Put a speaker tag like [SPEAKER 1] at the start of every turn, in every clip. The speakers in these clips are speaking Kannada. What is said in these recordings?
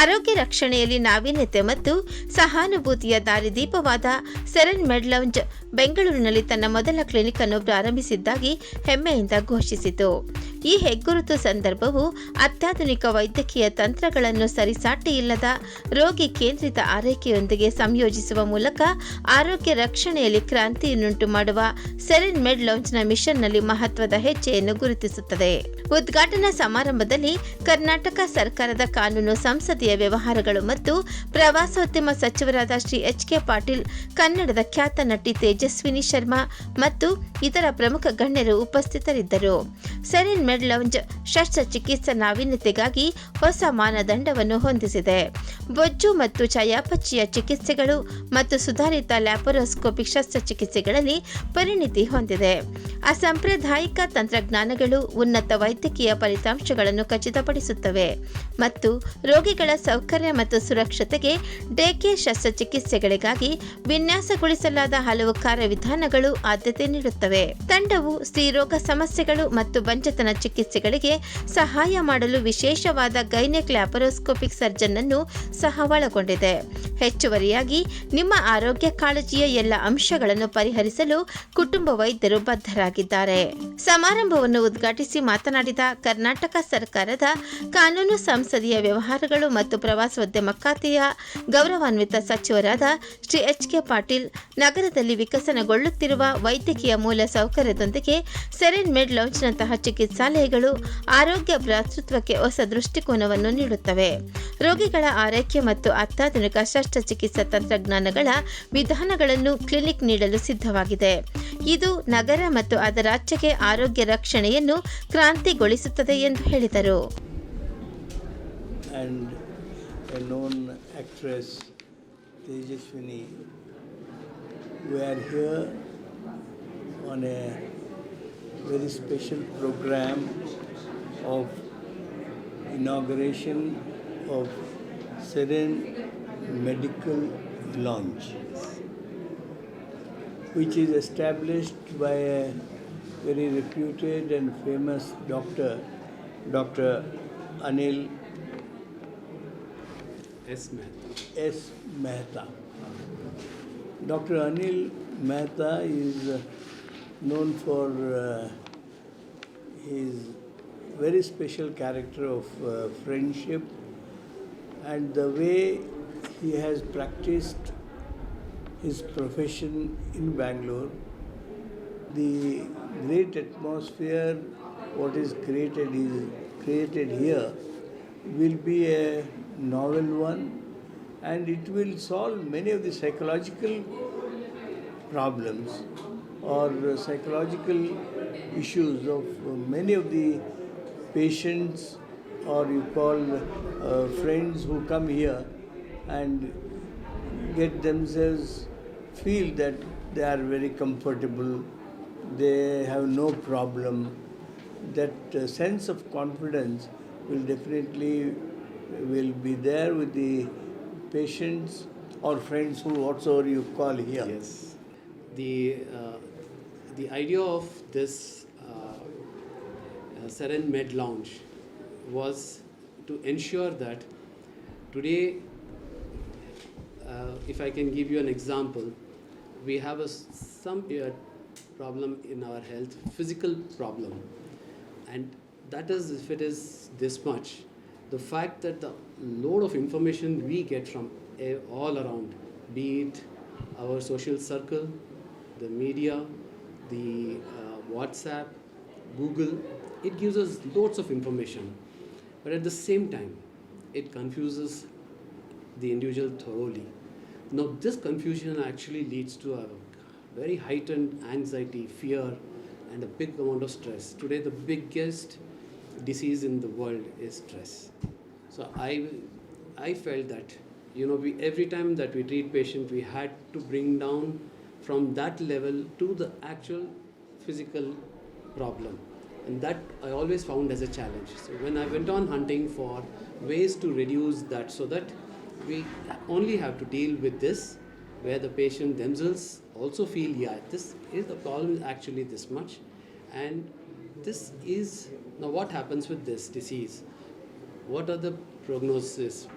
[SPEAKER 1] ಆರೋಗ್ಯ ರಕ್ಷಣೆಯಲ್ಲಿ ನಾವೀನ್ಯತೆ ಮತ್ತು ಸಹಾನುಭೂತಿಯ ದಾರಿದೀಪವಾದ ಸೆರೆನ್ ಮೆಡ್ಲೌಂಜ್ ಬೆಂಗಳೂರಿನಲ್ಲಿ ತನ್ನ ಮೊದಲ ಕ್ಲಿನಿಕ್ ಅನ್ನು ಪ್ರಾರಂಭಿಸಿದ್ದಾಗಿ ಹೆಮ್ಮೆಯಿಂದ ಘೋಷಿಸಿತು. ಈ ಹೆಗ್ಗುರುತು ಸಂದರ್ಭವು ಅತ್ಯಾಧುನಿಕ ವೈದ್ಯಕೀಯ ತಂತ್ರಗಳನ್ನು ಸರಿಸಾಟಿಯಿಲ್ಲದ ರೋಗಿ ಕೇಂದ್ರಿತ ಆರೈಕೆಯೊಂದಿಗೆ ಸಂಯೋಜಿಸುವ ಮೂಲಕ ಆರೋಗ್ಯ ರಕ್ಷಣೆಯಲ್ಲಿ ಕ್ರಾಂತಿಯನ್ನುಂಟು ಮಾಡುವ ಸೆರೆನ್ ಮೆಡ್ ಲಾಂಚ್ನ ಮಿಷನ್ನಲ್ಲಿ ಮಹತ್ವದ ಹೆಜ್ಜೆಯನ್ನು ಗುರುತಿಸುತ್ತದೆ. ಉದ್ಘಾಟನಾ ಸಮಾರಂಭದಲ್ಲಿ ಕರ್ನಾಟಕ ಸರ್ಕಾರದ ಕಾನೂನು, ಸಂಸದೀಯ ವ್ಯವಹಾರಗಳು ಮತ್ತು ಪ್ರವಾಸೋದ್ಯಮ ಸಚಿವರಾದ ಶ್ರೀ ಎಚ್ ಕೆ ಪಾಟೀಲ್, ಕನ್ನಡದ ಖ್ಯಾತ ನಟಿ ತೇಜಸ್ವಿನಿ ಶರ್ಮಾ ಮತ್ತು ಇತರ ಪ್ರಮುಖ ಗಣ್ಯರು ಉಪಸ್ಥಿತರಿದ್ದರು. ಸೆರೆನ್ ಮೆಡ್ ಶಸ್ತ್ರಚಿಕಿತ್ಸಾ ನಾವೀನ್ಯತೆಗಾಗಿ ಹೊಸ ಮಾನದಂಡವನ್ನು ಹೊಂದಿಸಿದೆ. ಬೊಜ್ಜು ಮತ್ತು ಚಯಾಪಚಯ ಚಿಕಿತ್ಸೆಗಳು ಮತ್ತು ಸುಧಾರಿತ ಲ್ಯಾಪರೋಸ್ಕೋಪಿಕ್ ಶಸ್ತ್ರಚಿಕಿತ್ಸೆಗಳಲ್ಲಿ ಪರಿಣಿತಿ ಹೊಂದಿದೆ. ಅಸಾಂಪ್ರದಾಯಿಕ ತಂತ್ರಜ್ಞಾನಗಳು ಉನ್ನತ ವೈದ್ಯಕೀಯ ಫಲಿತಾಂಶಗಳನ್ನು ಖಚಿತಪಡಿಸುತ್ತವೆ ಮತ್ತು ರೋಗಿಗಳ ಸೌಕರ್ಯ ಮತ್ತು ಸುರಕ್ಷತೆಗೆ ಡೇಕೆ ಶಸ್ತ್ರಚಿಕಿತ್ಸೆಗಳಿಗಾಗಿ ವಿನ್ಯಾಸಗೊಳಿಸಲಾದ ಹಲವು ಕಾರ್ಯವಿಧಾನಗಳು ಆದ್ಯತೆ ನೀಡುತ್ತವೆ. ತಂಡವು ಸ್ತ್ರೀರೋಗ ಸಮಸ್ಯೆಗಳು ಮತ್ತು ಬಂಜತನ ಚಿಕಿತ್ಸೆಗಳಿಗೆ ಸಹಾಯ ಮಾಡಲು ವಿಶೇಷವಾದ ಗೈನೆಕ್ ಲ್ಯಾಪರೋಸ್ಕೋಪಿಕ್ ಸರ್ಜನ್ ಅನ್ನು ಸಹ ಒಳಗೊಂಡಿದೆ. ಹೆಚ್ಚುವರಿಯಾಗಿ ನಿಮ್ಮ ಆರೋಗ್ಯ ಕಾಳಜಿಯ ಎಲ್ಲ ಅಂಶಗಳನ್ನು ಪರಿಹರಿಸಲು ಕುಟುಂಬ ವೈದ್ಯರು ಬದ್ಧರಾಗಿದ್ದಾರೆ. ಸಮಾರಂಭವನ್ನು ಉದ್ಘಾಟಿಸಿ ಮಾತನಾಡಿದ ಕರ್ನಾಟಕ ಸರ್ಕಾರದ ಕಾನೂನು ಸಂಸದೀಯ ವ್ಯವಹಾರಗಳು ಮತ್ತು ಪ್ರವಾಸೋದ್ಯಮ ಖಾತೆಯ ಗೌರವಾನ್ವಿತ ಸಚಿವರಾದ ಶ್ರೀ ಎಚ್ ಕೆ ಪಾಟೀಲ್, ನಗರದಲ್ಲಿ ವಿಕಸನಗೊಳ್ಳುತ್ತಿರುವ ವೈದ್ಯಕೀಯ ಮೂಲ ಸೌಕರ್ಯದೊಂದಿಗೆ ಸೆರೆನ್ ಮೆಡ್ ಲಾಂಚ್ನಂತಹ ಚಿಕಿತ್ಸಾಲಯಗಳು ಆರೋಗ್ಯ ಭ್ರಾತೃತ್ವಕ್ಕೆ ಹೊಸ ದೃಷ್ಟಿಕೋನವನ್ನು ನೀಡುತ್ತವೆ. ರೋಗಿಗಳ ಆರೈಕೆ ಮತ್ತು ಅತ್ಯಾಧುನಿಕ ಶಸ್ತ್ರಚಿಕಿತ್ಸಾ ತಂತ್ರಜ್ಞಾನಗಳ ವಿಧಾನಗಳನ್ನು ಕ್ಲಿನಿಕ್ ನೀಡಲು ಸಿದ್ಧವಾಗಿದೆ. ಇದು ನಗರ ಮತ್ತು ಅದರಾಚೆಗೆ ಆರೋಗ್ಯ ರಕ್ಷಣೆಯನ್ನು ಕ್ರಾಂತಿಗೊಳಿಸುತ್ತದೆ ಎಂದು ಹೇಳಿದರು.
[SPEAKER 2] On a very special program of inauguration of Seren Medical Launch, which is established by a very reputed and famous doctor, Dr. Anil
[SPEAKER 3] S. Mehta.
[SPEAKER 2] S. Mehta. Dr. Anil Mehta is known for uh, his very special character of uh, friendship and the way he has practiced his profession in Bangalore. The great atmosphere, what is created is created here, will be a novel one and it will solve many of the psychological problems or psychological issues of many of the patients or you call uh, friends who come here and get themselves feel that they are very comfortable they have no problem that uh, sense of confidence will definitely will be there with the patients or friends who whatsoever you call here
[SPEAKER 3] Yes. The, uh, the idea of this uh, uh, Seren Med Lounge was to ensure that today, if I can give you an example, we have a some problem in our health, physical problem, and that is if it is this much, the fact that the load of information we get from a- all around, be it our social circle, the media, the uh, WhatsApp, Google, it gives us lots of information. But at the same time, it confuses the individual thoroughly. Now, this confusion actually leads to a very heightened anxiety, fear, and a big amount of stress. Today, the biggest disease in the world is stress. So, I, I felt that you know we every time that we treat patient, we had to bring down from that level to the actual physical problem. And that i always found as a challenge. So when i went on hunting for ways to reduce that so that we only have to deal with this where the patient themselves also feel yeah this is the problem is actually this much. And this is now what happens with this disease? What are the prognosis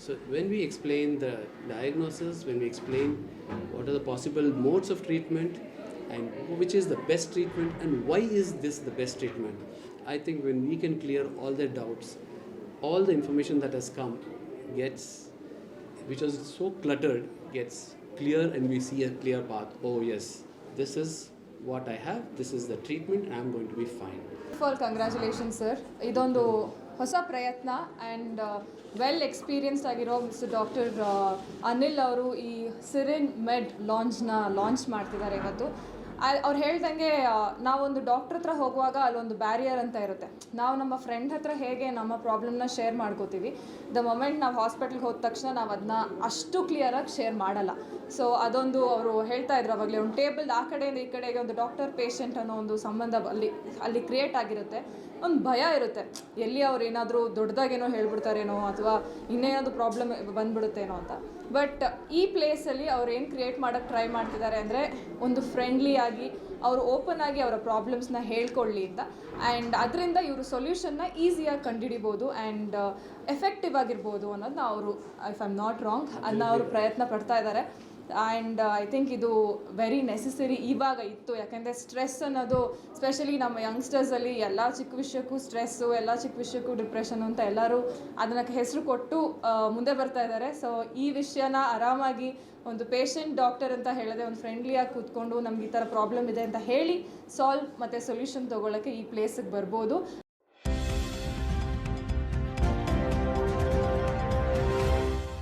[SPEAKER 3] So when we explain the diagnosis, when we explain what are the possible modes of treatment and which is the best treatment and why is this the best treatment, I think when we can clear all their doubts, all the information that has come gets, which was so cluttered, gets clear and we see a clear path. Oh yes, this is what I have, this is the treatment, and I'm going to be fine.
[SPEAKER 4] First all congratulation sir ಇದೊಂದು ಹೊಸ ಪ್ರಯತ್ನ ಆ್ಯಂಡ್ ವೆಲ್ ಎಕ್ಸ್ಪೀರಿಯನ್ಸ್ಡ್ ಆಗಿರೋ ಮಿಸ್ಟರ್ ಡಾಕ್ಟರ್ ಅನಿಲ್ ಅವರು ಈ ಸಿರಿನ್ ಮೆಡ್ ಲಾಂಚ್ನ ಲಾಂಚ್ ಮಾಡ್ತಿದ್ದಾರೆ ಇವತ್ತು. ಅವ್ರು ಹೇಳ್ದಂಗೆ ನಾವೊಂದು ಡಾಕ್ಟ್ರ್ ಹತ್ರ ಹೋಗುವಾಗ ಅಲ್ಲೊಂದು ಬ್ಯಾರಿಯರ್ ಅಂತ ಇರುತ್ತೆ. ನಾವು ನಮ್ಮ ಫ್ರೆಂಡ್ ಹತ್ರ ಹೇಗೆ ನಮ್ಮ ಪ್ರಾಬ್ಲಮ್ನ ಶೇರ್ ಮಾಡ್ಕೋತೀವಿ. ದ ಮೊಮೆಂಟ್ ನಾವು ಹಾಸ್ಪಿಟ್ಲ್ಗೆ ಹೋದ ತಕ್ಷಣ ನಾವು ಅದನ್ನ ಅಷ್ಟು ಕ್ಲಿಯರಾಗಿ ಶೇರ್ ಮಾಡಲ್ಲ. ಸೊ ಅದೊಂದು ಅವರು ಹೇಳ್ತಾ ಇದ್ರು ಅವಾಗಲೇ, ಒಂದು ಟೇಬಲ್ ಆ ಕಡೆಯಿಂದ ಈ ಕಡೆಗೆ ಒಂದು ಡಾಕ್ಟರ್ ಪೇಷಂಟ್ ಅನ್ನೋ ಒಂದು ಸಂಬಂಧ ಅಲ್ಲಿ ಅಲ್ಲಿ ಕ್ರಿಯೇಟ್ ಆಗಿರುತ್ತೆ. ಒಂದು ಭಯ ಇರುತ್ತೆ. ಎಲ್ಲಿ ಅವ್ರು ಏನಾದರೂ ದೊಡ್ಡದಾಗೇನೋ ಹೇಳ್ಬಿಡ್ತಾರೇನೋ ಅಥವಾ ಇನ್ನೇನಾದರೂ ಪ್ರಾಬ್ಲಮ್ ಬಂದ್ಬಿಡುತ್ತೇನೋ ಅಂತ. ಬಟ್ ಈ ಪ್ಲೇಸಲ್ಲಿ ಅವ್ರು ಏನು ಕ್ರಿಯೇಟ್ ಮಾಡೋಕ್ಕೆ ಟ್ರೈ ಮಾಡ್ತಿದ್ದಾರೆ ಅಂದರೆ ಒಂದು ಫ್ರೆಂಡ್ಲಿ ಆಗಿ ಅವರು ಓಪನ್ ಆಗಿ ಅವರ ಪ್ರಾಬ್ಲಮ್ಸ್ನ ಹೇಳ್ಕೊಳ್ಳಿ ಅಂತ. ಆ್ಯಂಡ್ ಅದರಿಂದ ಇವರು ಸೊಲ್ಯೂಷನ್ನ ಈಸಿಯಾಗಿ ಕಂಡುಹಿಡಿಬೋದು ಆ್ಯಂಡ್ ಎಫೆಕ್ಟಿವ್ ಆಗಿರ್ಬೋದು ಅನ್ನೋದನ್ನ ಅವರು if I am not wrong ಅನ್ನೋ ಅವರು ಪ್ರಯತ್ನ ಪಡ್ತಾ ಇದ್ದಾರೆ. ಆ್ಯಂಡ್ ಐ ಥಿಂಕ್ ಇದು ವೆರಿ ನೆಸೆಸರಿ ಇವಾಗ ಇತ್ತು. ಯಾಕೆಂದರೆ ಸ್ಟ್ರೆಸ್ ಅನ್ನೋದು ಸ್ಪೆಷಲಿ ನಮ್ಮ ಯಂಗ್ಸ್ಟರ್ಸಲ್ಲಿ ಎಲ್ಲ ಚಿಕ್ಕ ವಿಷಯಕ್ಕೂ ಸ್ಟ್ರೆಸ್ಸು ಎಲ್ಲ ಚಿಕ್ಕ ವಿಷಯಕ್ಕೂ ಡಿಪ್ರೆಷನ್ ಅಂತ ಎಲ್ಲರೂ ಅದಕ್ಕೆ ಹೆಸರು ಕೊಟ್ಟು ಮುಂದೆ ಬರ್ತಾ ಇದ್ದಾರೆ ಸೊ ಈ ವಿಷಯನ ಆರಾಮಾಗಿ ಒಂದು ಪೇಷಂಟ್ ಡಾಕ್ಟರ್ ಅಂತ ಹೇಳಿದ್ರೆ ಒಂದು ಫ್ರೆಂಡ್ಲಿಯಾಗಿ ಕೂತ್ಕೊಂಡು ನಮ್ಗೆ ಈ ಥರ ಪ್ರಾಬ್ಲಮ್ ಇದೆ ಅಂತ ಹೇಳಿ ಸಾಲ್ವ್ ಮತ್ತು ಸೊಲ್ಯೂಷನ್ ತೊಗೊಳ್ಳೋಕ್ಕೆ ಈ ಪ್ಲೇಸಿಗೆ ಬರ್ಬೋದು.